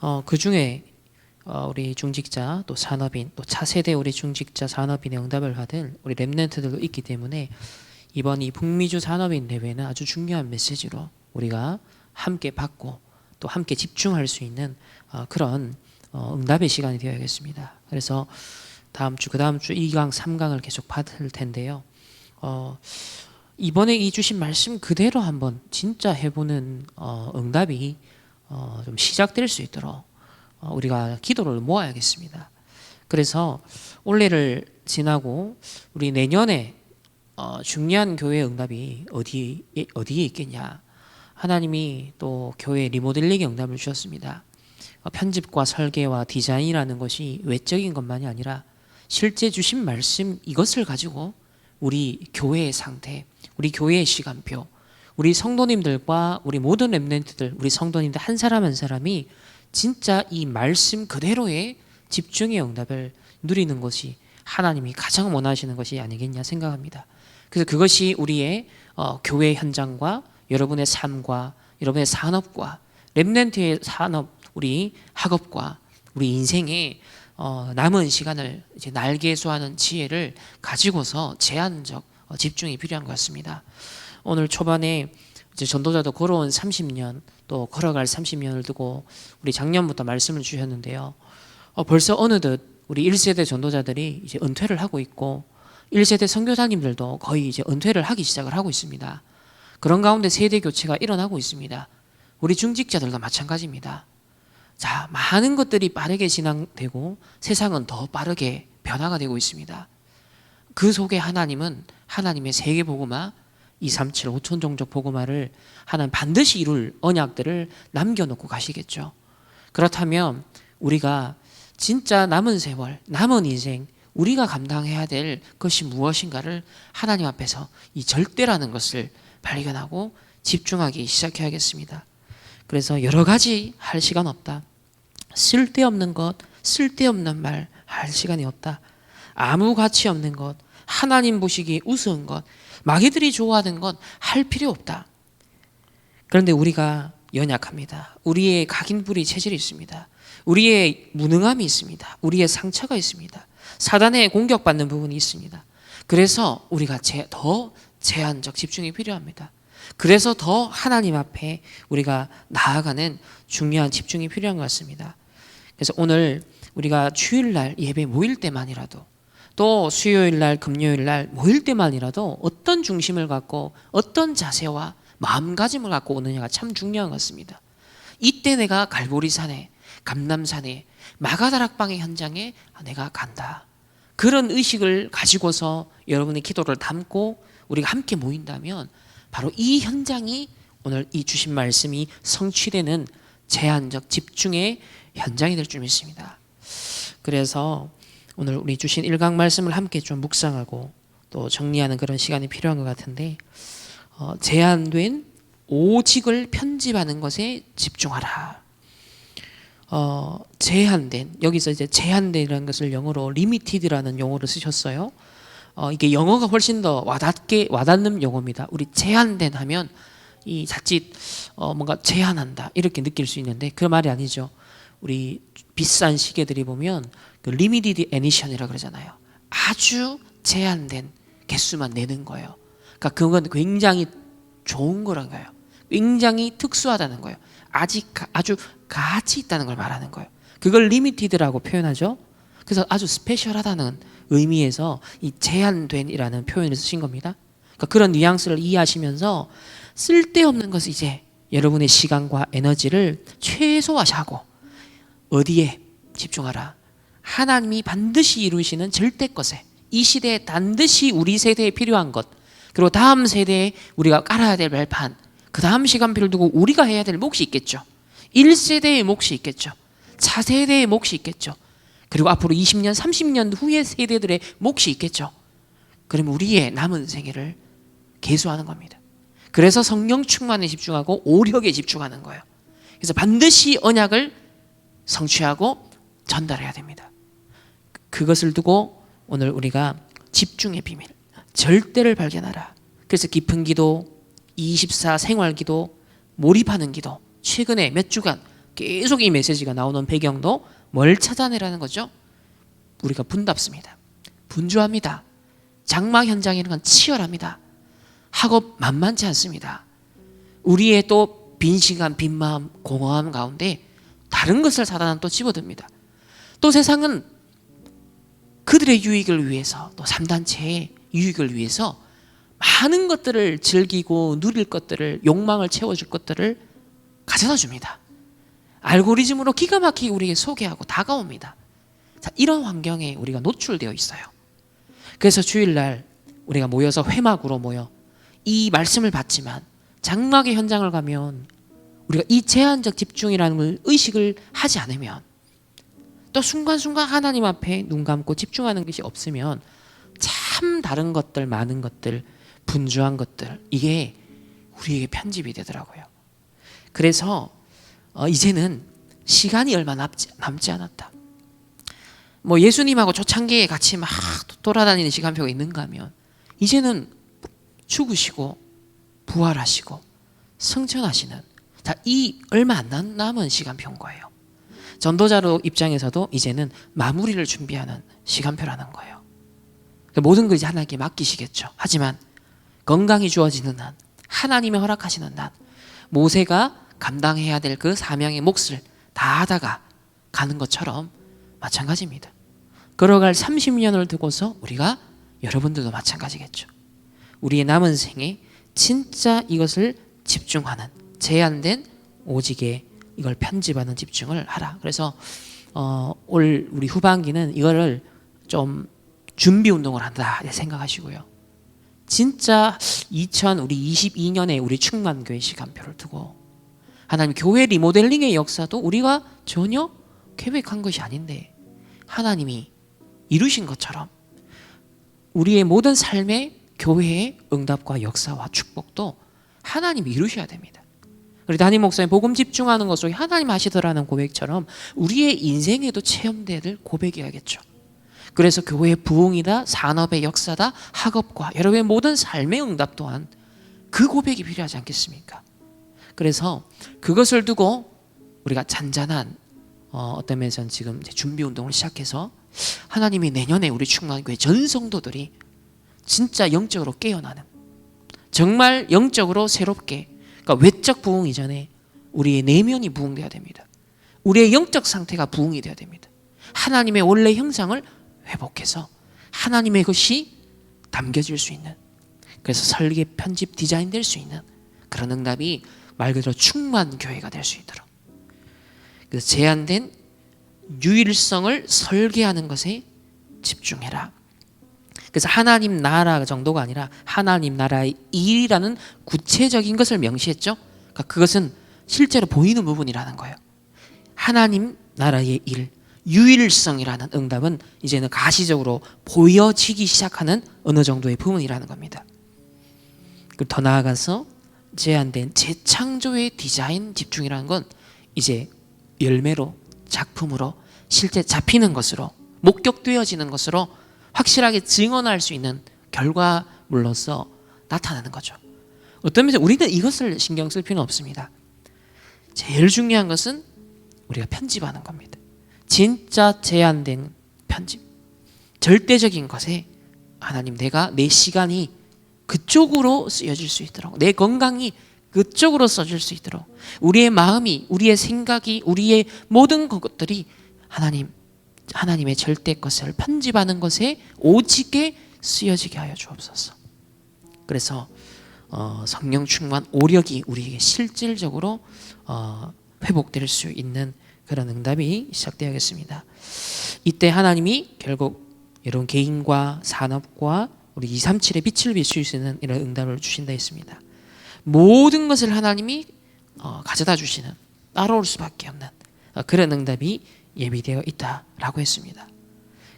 어, 그 중에 어, 우리 중직자 또 산업인 또 차세대 우리 중직자 산업인의 응답을 받은 우리 랩런트들도 있기 때문에 이번 이 북미주 산업인 대회는 아주 중요한 메시지로 우리가 함께 받고 또 함께 집중할 수 있는 어, 그런 어, 응답의 시간이 되어야겠습니다. 그래서 다음 주, 그 다음 주 2강, 3강을 계속 받을 텐데요. 어, 이번에 이 주신 말씀 그대로 한번 진짜 해보는 어, 응답이 어, 좀 시작될 수 있도록 어, 우리가 기도를 모아야겠습니다. 그래서 올해를 지나고 우리 내년에 어, 중요한 교회 응답이 어디 어디에 있겠냐? 하나님이 또 교회 리모델링의 응답을 주셨습니다. 어, 편집과 설계와 디자인이라는 것이 외적인 것만이 아니라 실제 주신 말씀 이것을 가지고 우리 교회의 상태, 우리 교회의 시간표, 우리 성도님들과 우리 모든 랩런트들, 우리 성도님들 한 사람 한 사람이 진짜 이 말씀 그대로의 집중의 응답을 누리는 것이 하나님이 가장 원하시는 것이 아니겠냐 생각합니다. 그래서 그것이 우리의 어, 교회 현장과 여러분의 삶과 여러분의 산업과 랩런트의 산업, 우리 학업과 우리 인생의 어, 남은 시간을 이제 날개수하는 지혜를 가지고서 제한적 어, 집중이 필요한 것 같습니다. 오늘 초반에 이제 전도자도 걸어온 30년 또 걸어갈 30년을 두고 우리 작년부터 말씀을 주셨는데요. 어, 벌써 어느덧 우리 1세대 전도자들이 이제 은퇴를 하고 있고 1세대 선교사님들도 거의 이제 은퇴를 하기 시작을 하고 있습니다. 그런 가운데 세대 교체가 일어나고 있습니다. 우리 중직자들도 마찬가지입니다. 자, 많은 것들이 빠르게 진행되고 세상은 더 빠르게 변화가 되고 있습니다. 그 속에 하나님은 하나님의 세계 복음화 237 5천 종족 복음화를 하나님 반드시 이룰 언약들을 남겨놓고 가시겠죠. 그렇다면 우리가 진짜 남은 세월, 남은 인생 우리가 감당해야 될 것이 무엇인가를 하나님 앞에서 이 절대라는 것을 발견하고 집중하기 시작해야겠습니다. 그래서 여러 가지 할 시간 없다. 쓸데없는 것, 쓸데없는 말 할 시간이 없다. 아무 가치 없는 것, 하나님 보시기 우스운 것, 마귀들이 좋아하는 것할 필요 없다. 그런데 우리가 연약합니다. 우리의 각인불이 체질이 있습니다. 우리의 무능함이 있습니다. 우리의 상처가 있습니다. 사단에 공격받는 부분이 있습니다. 그래서 우리가 제, 더 제한적 집중이 필요합니다. 그래서 더 하나님 앞에 우리가 나아가는 중요한 집중이 필요한 것 같습니다. 그래서 오늘 우리가 주일날 예배 모일 때만이라도 또 수요일 날 금요일 날 모일 때만이라도 어떤 중심을 갖고 어떤 자세와 마음가짐을 갖고 오느냐가 참 중요한 것 같습니다. 이때 내가 갈보리산에 감남산에 마가다락방의 현장에 내가 간다. 그런 의식을 가지고서 여러분의 기도를 담고 우리가 함께 모인다면 바로 이 현장이 오늘 이 주신 말씀이 성취되는 제한적 집중의 현장이 될 줄 믿습니다. 그래서 오늘 우리 주신 일강 말씀을 함께 좀 묵상하고 또 정리하는 그런 시간이 필요한 것 같은데 어, 제한된 오직을 편집하는 것에 집중하라. 어, 제한된 여기서 이제 제한된이라는 것을 영어로 limited라는 용어를 쓰셨어요. 어, 이게 영어가 훨씬 더 와닿게 와닿는 용어입니다. 우리 제한된 하면 이 자칫 어, 뭔가 제한한다 이렇게 느낄 수 있는데 그 말이 아니죠. 우리 비싼 시계들이 보면 그 limited edition이라 그러잖아요. 아주 제한된 개수만 내는 거예요. 그러니까 그건 굉장히 좋은 거란 거예요. 굉장히 특수하다는 거예요. 아직 가- 아주 가치 있다는 걸 말하는 거예요. 그걸 limited라고 표현하죠. 그래서 아주 스페셜하다는 의미에서 이 제한된이라는 표현을 쓰신 겁니다. 그러니까 그런 뉘앙스를 이해하시면서 쓸데없는 것을 이제 여러분의 시간과 에너지를 최소화하고 어디에 집중하라. 하나님이 반드시 이루시는 절대 것에 이 시대에 반드시 우리 세대에 필요한 것 그리고 다음 세대에 우리가 깔아야 될 발판 그 다음 시간표를 두고 우리가 해야 될 몫이 있겠죠. 1세대의 몫이 있겠죠. 차세대의 몫이 있겠죠. 그리고 앞으로 20년, 30년 후의 세대들의 몫이 있겠죠. 그러면 우리의 남은 생애를 계수하는 겁니다. 그래서 성령 충만에 집중하고 오력에 집중하는 거예요. 그래서 반드시 언약을 성취하고 전달해야 됩니다. 그것을 두고 오늘 우리가 집중의 비밀, 절대를 발견하라. 그래서 깊은 기도, 24 생활 기도, 몰입하는 기도, 최근에 몇 주간 계속 이 메시지가 나오는 배경도 뭘 찾아내라는 거죠? 우리가 분답습니다. 분주합니다. 장막 현장이라는 건 치열합니다. 학업 만만치 않습니다. 우리의 또 빈 시간, 빈 마음, 공허함 가운데 다른 것을 사단은 또 집어듭니다. 또 세상은 그들의 유익을 위해서 또 3단체의 유익을 위해서 많은 것들을 즐기고 누릴 것들을 욕망을 채워줄 것들을 가져다 줍니다. 알고리즘으로 기가 막히게 우리에게 소개하고 다가옵니다. 자, 이런 환경에 우리가 노출되어 있어요. 그래서 주일날 우리가 모여서 회막으로 모여 이 말씀을 받지만 장막의 현장을 가면 우리가 이 제한적 집중이라는 걸 의식을 하지 않으면 또 순간순간 하나님 앞에 눈 감고 집중하는 것이 없으면 참 다른 것들 많은 것들 분주한 것들 이게 우리에게 편집이 되더라고요. 그래서 어, 이제는 시간이 얼마 남지, 남지 않았다. 뭐 예수님하고 초창기에 같이 막 돌아다니는 시간표가 있는가 하면 이제는 죽으시고 부활하시고 승천하시는 자, 이 얼마 안 남- 남은 시간표인 거예요. 전도자로 입장에서도 이제는 마무리를 준비하는 시간표라는 거예요. 그러니까 모든 걸 이제 하나님께 맡기시겠죠. 하지만 건강이 주어지는 한, 하나님이 허락하시는 한, 모세가 감당해야 될 그 사명의 몫을 다 하다가 가는 것처럼 마찬가지입니다. 걸어갈 30년을 두고서 우리가 여러분들도 마찬가지겠죠. 우리의 남은 생에 진짜 이것을 집중하는 제한된 오직에 이걸 편집하는 집중을 하라. 그래서 어, 올 우리 후반기는 이거를 좀 준비 운동을 한다 생각하시고요. 진짜 2000 우리 22년에 우리 충만교회 시간표를 두고 하나님 교회 리모델링의 역사도 우리가 전혀 계획한 것이 아닌데 하나님이 이루신 것처럼 우리의 모든 삶의 교회의 응답과 역사와 축복도 하나님이 이루셔야 됩니다. 우리 담임 목사님 복음 집중하는 것 속에 하나님 하시더라는 고백처럼 우리의 인생에도 체험될 고백이어야겠죠. 그래서 교회의 부흥이다, 산업의 역사다, 학업과 여러분의 모든 삶의 응답 또한 그 고백이 필요하지 않겠습니까? 그래서 그것을 두고 우리가 잔잔한 어, 어떤 면에서는 지금 준비 운동을 시작해서 하나님이 내년에 우리 충만교회 전 성도들이 진짜 영적으로 깨어나는 정말 영적으로 새롭게 그러니까 외적 부흥 이전에 우리의 내면이 부흥돼야 됩니다. 우리의 영적 상태가 부흥이 돼야 됩니다. 하나님의 원래 형상을 회복해서 하나님의 것이 담겨질 수 있는 그래서 설계 편집 디자인 될 수 있는 그런 응답이 말 그대로 충만 교회가 될 수 있도록 그래서 제한된 유일성을 설계하는 것에 집중해라. 그래서 하나님 나라 정도가 아니라 하나님 나라의 일이라는 구체적인 것을 명시했죠. 그러니까 그것은 실제로 보이는 부분이라는 거예요. 하나님 나라의 일, 유일성이라는 응답은 이제는 가시적으로 보여지기 시작하는 어느 정도의 부분이라는 겁니다. 더 나아가서 제한된 재창조의 디자인 집중이라는 건 이제 열매로 작품으로 실제 잡히는 것으로 목격되어지는 것으로 확실하게 증언할 수 있는 결과물로서 나타나는 거죠. 어떤 면에서 우리는 이것을 신경 쓸 필요는 없습니다. 제일 중요한 것은 우리가 편집하는 겁니다. 진짜 제한된 편집. 절대적인 것에 하나님 내가 내 시간이 그쪽으로 쓰여질 수 있도록 내 건강이 그쪽으로 써질 수 있도록 우리의 마음이 우리의 생각이 우리의 모든 것들이 하나님 하나님의 절대 것을 편집하는 것에 오직에 쓰여지게 하여 주옵소서. 그래서 어, 성령 충만 오력이 우리에게 실질적으로 어, 회복될 수 있는 그런 응답이 시작되어야겠습니다. 이때 하나님이 결국 여러분 개인과 산업과 우리 237의 빛을 비출 수 있는 이런 응답을 주신다 했습니다. 모든 것을 하나님이 어, 가져다 주시는 따라올 수밖에 없는 어, 그런 응답이 예비되어 있다라고 했습니다.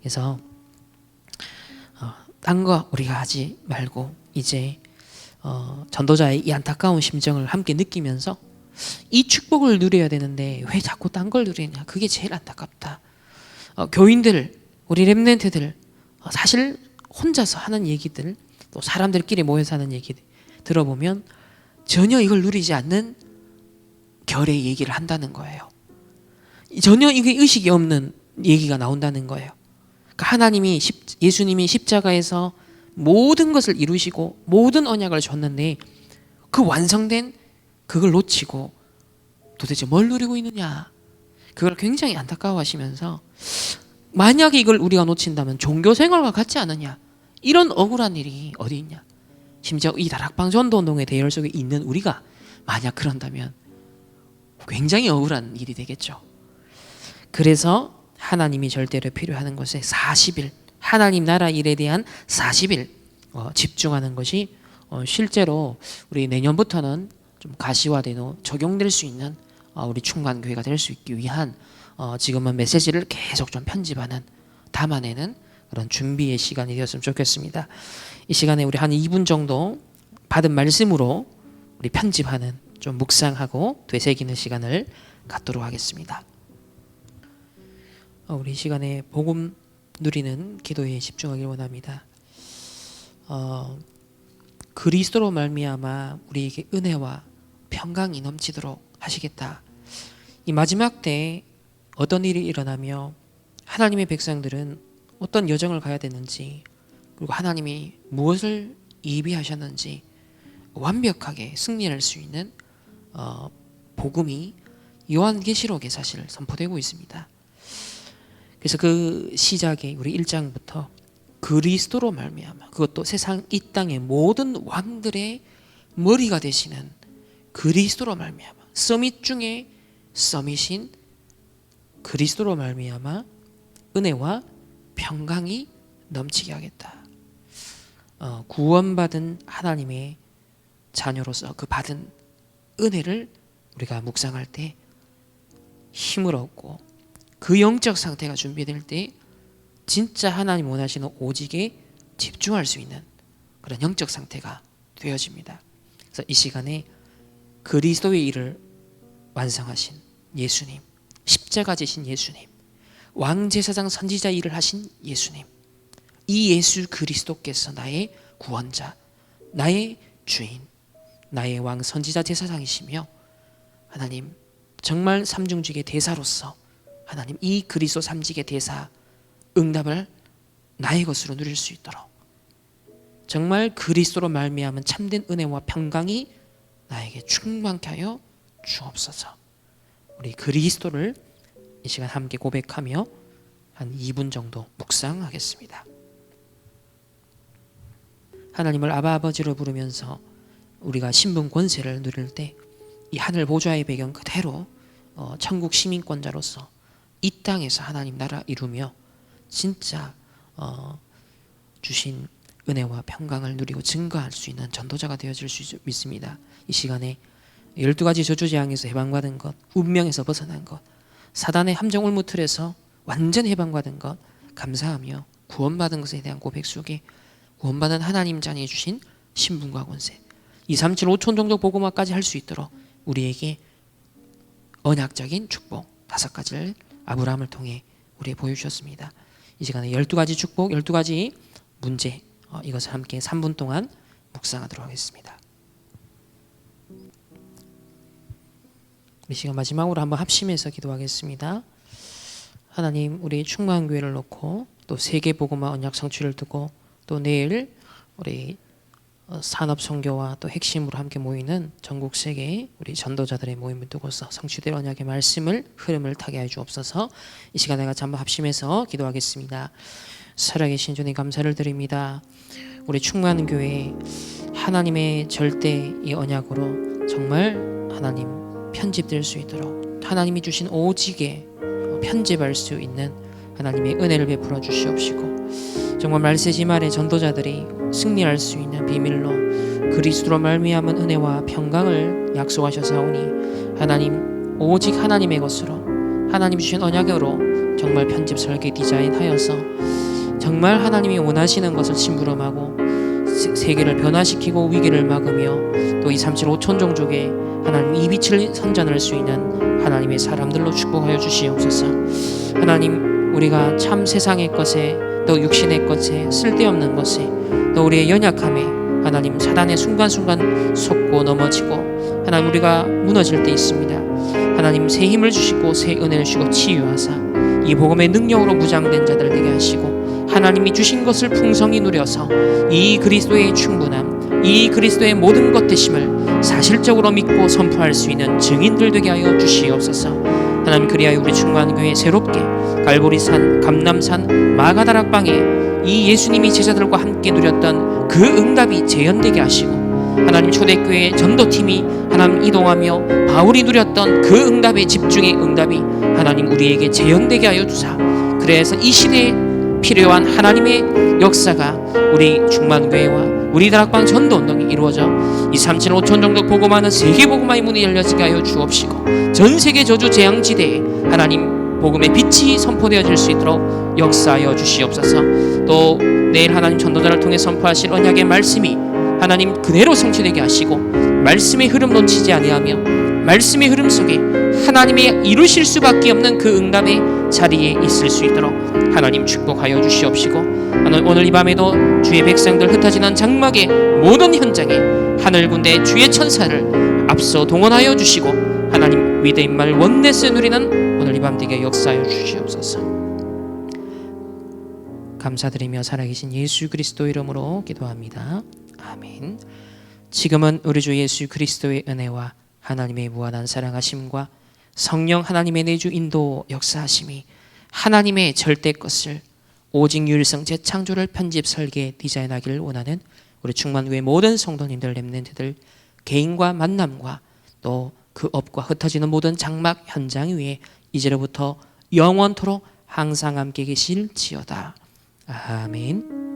그래서 어, 딴거 우리가 하지 말고 이제 어, 전도자의 이 안타까운 심정을 함께 느끼면서 이 축복을 누려야 되는데 왜 자꾸 딴 걸 누리냐 그게 제일 안타깝다. 어, 교인들 우리 렘넨트들 어, 사실 혼자서 하는 얘기들 또 사람들끼리 모여서 하는 얘기 들어보면 전혀 이걸 누리지 않는 결의 얘기를 한다는 거예요. 전혀 이게 의식이 없는 얘기가 나온다는 거예요. 그러니까 하나님이 십, 예수님이 십자가에서 모든 것을 이루시고 모든 언약을 줬는데 그 완성된 그걸 놓치고 도대체 뭘 누리고 있느냐 그걸 굉장히 안타까워하시면서 만약에 이걸 우리가 놓친다면 종교 생활과 같지 않느냐 이런 억울한 일이 어디 있냐 심지어 이 다락방 전도 운동의 대열 속에 있는 우리가 만약 그런다면 굉장히 억울한 일이 되겠죠. 그래서 하나님이 절대로 필요하는 것에 40일 하나님 나라 일에 대한 40일 어, 집중하는 것이 어, 실제로 우리 내년부터는 좀 가시화되고 적용될 수 있는 어, 우리 충만 교회가 될 수 있기 위한 어, 지금은 메시지를 계속 좀 편집하는 담아내는 그런 준비의 시간이 되었으면 좋겠습니다. 이 시간에 우리 한 2분 정도 받은 말씀으로 우리 편집하는 좀 묵상하고 되새기는 시간을 갖도록 하겠습니다. 어, 우리 이 시간에 복음 누리는 기도에 집중하길 원합니다. 어, 그리스도로 말미암아 우리에게 은혜와 평강이 넘치도록 하시겠다. 이 마지막 때 어떤 일이 일어나며 하나님의 백성들은 어떤 여정을 가야 되는지 그리고 하나님이 무엇을 예비하셨는지 완벽하게 승리할 수 있는 어, 복음이 요한계시록에 사실 선포되고 있습니다. 그래서 그 시작에 우리 1장부터 그리스도로 말미암아 그것도 세상 이 땅의 모든 왕들의 머리가 되시는 그리스도로 말미암아 서밋 중에 서밋인 그리스도로 말미암아 은혜와 평강이 넘치게 하겠다. 어, 구원받은 하나님의 자녀로서 그 받은 은혜를 우리가 묵상할 때 힘을 얻고 그 영적 상태가 준비될 때 진짜 하나님 원하시는 오직에 집중할 수 있는 그런 영적 상태가 되어집니다. 그래서 이 시간에 그리스도의 일을 완성하신 예수님, 십자가 지신 예수님, 왕제사장 선지자 일을 하신 예수님, 이 예수 그리스도께서 나의 구원자, 나의 주인, 나의 왕 선지자 제사장이시며 하나님 정말 삼중직의 대사로서 하나님 이 그리스도 삼직의 대사 응답을 나의 것으로 누릴 수 있도록 정말 그리스도로 말미암은 참된 은혜와 평강이 나에게 충만케 하여 주옵소서. 우리 그리스도를 이 시간 함께 고백하며 한 2분 정도 묵상하겠습니다. 하나님을 아바 아버지로 부르면서 우리가 신분 권세를 누릴 때 이 하늘 보좌의 배경 그대로 어, 천국 시민권자로서 이 땅에서 하나님 나라 이루며 진짜 어, 주신 은혜와 평강을 누리고 증거할 수 있는 전도자가 되어질 수 믿습니다. 이 시간에 열두 가지 저주 재앙에서 해방받은 것, 운명에서 벗어난 것, 사단의 함정 울무틀에서 완전 해방받은 것 감사하며 구원받은 것에 대한 고백 속에 구원받은 하나님 자녀 주신 신분과 권세, 2, 3, 7, 5천 종족 복음화까지 할 수 있도록 우리에게 언약적인 축복 다섯 가지를 아브라함을 통해 우리에 보여주셨습니다. 이 시간에 12가지 축복, 12가지 문제 어, 이것을 함께 3분 동안 묵상하도록 하겠습니다. 우리 시간 마지막으로 한번 합심해서 기도하겠습니다. 하나님, 우리 충만 교회를 놓고 또 세계 복음화 언약 성취를 두고 또 내일 우리 어, 산업 선교와 또 핵심으로 함께 모이는 전국 세계 우리 전도자들의 모임을 두고서 성취될 언약의 말씀을 흐름을 타게 해 주옵소서. 이 시간에 같이 한번 합심해서 기도하겠습니다. 살아계신 주님 감사를 드립니다. 우리 충만한 교회 하나님의 절대 이 언약으로 정말 하나님 편집될 수 있도록 하나님이 주신 오직에 편집할 수 있는 하나님의 은혜를 베풀어 주시옵시고 정말 말세지 말의 전도자들이 승리할 수 있는 비밀로 그리스도로 말미암은 은혜와 평강을 약속하셔사오니 하나님 오직 하나님의 것으로 하나님 주신 언약으로 정말 편집 설계 디자인하여서 정말 하나님이 원하시는 것을 심부름하고 세계를 변화시키고 위기를 막으며 또이 삼칠 오천 종족에 하나님 이 빛을 선전할 수 있는 하나님의 사람들로 축복하여 주시옵소서. 하나님 우리가 참 세상의 것에 또 육신의 것에 쓸데없는 것에 또 우리의 연약함에 하나님 사단의 순간순간 속고 넘어지고 하나님 우리가 무너질 때 있습니다. 하나님 새 힘을 주시고 새 은혜를 주시고 치유하사 이 복음의 능력으로 무장된 자들 되게 하시고 하나님이 주신 것을 풍성히 누려서 이 그리스도의 충분함 이 그리스도의 모든 것 되심을 사실적으로 믿고 선포할 수 있는 증인들 되게 하여 주시옵소서 하나님 그리하여 우리 충만교회 새롭게 갈보리산 감남산 마가다락방에 이 예수님이 제자들과 함께 누렸던 그 응답이 재현되게 하시고 하나님 초대교회 전도팀이 하나님 이동하며 바울이 누렸던 그 응답의 집중의 응답이 하나님 우리에게 재현되게 하여 주사 그래서 이 시대에 필요한 하나님의 역사가 우리 중만교회와 우리 다락방 전도 운동이 이루어져 2, 3, 7, 5천 정도 보고만은 세계 복음화의 문이 열려지게 하여 주옵시고 전 세계 저주 재앙지대에 하나님 복음의 빛이 선포되어질 수 있도록 역사하여 주시옵소서. 또 내일 하나님 전도자를 통해 선포하실 언약의 말씀이 하나님 그대로 성취되게 하시고 말씀의 흐름 놓치지 아니하며 말씀의 흐름 속에 하나님의 이루실 수밖에 없는 그 응답의 자리에 있을 수 있도록 하나님 축복하여 주시옵시고 오늘 이 밤에도 주의 백성들 흩어지는 장막의 모든 현장에 하늘 군대 주의 천사를 앞서 동원하여 주시고 하나님 위대인 말 원내스 누리는 밤 되게 역사하여 주시옵소서 감사드리며 살아계신 예수 그리스도 이름으로 기도합니다. 아멘. 지금은 우리 주 예수 그리스도의 은혜와 하나님의 무한한 사랑하심과 성령 하나님의 내주 인도 역사하심이 하나님의 절대 것을 오직 유일성 재창조를 편집 설계 디자인하기를 원하는 우리 충만교회 모든 성도님들 렘넨트들 개인과 만남과 또 그 업과 흩어지는 모든 장막 현장 위에 이제로부터 영원토록 항상 함께 계실지어다. 아멘.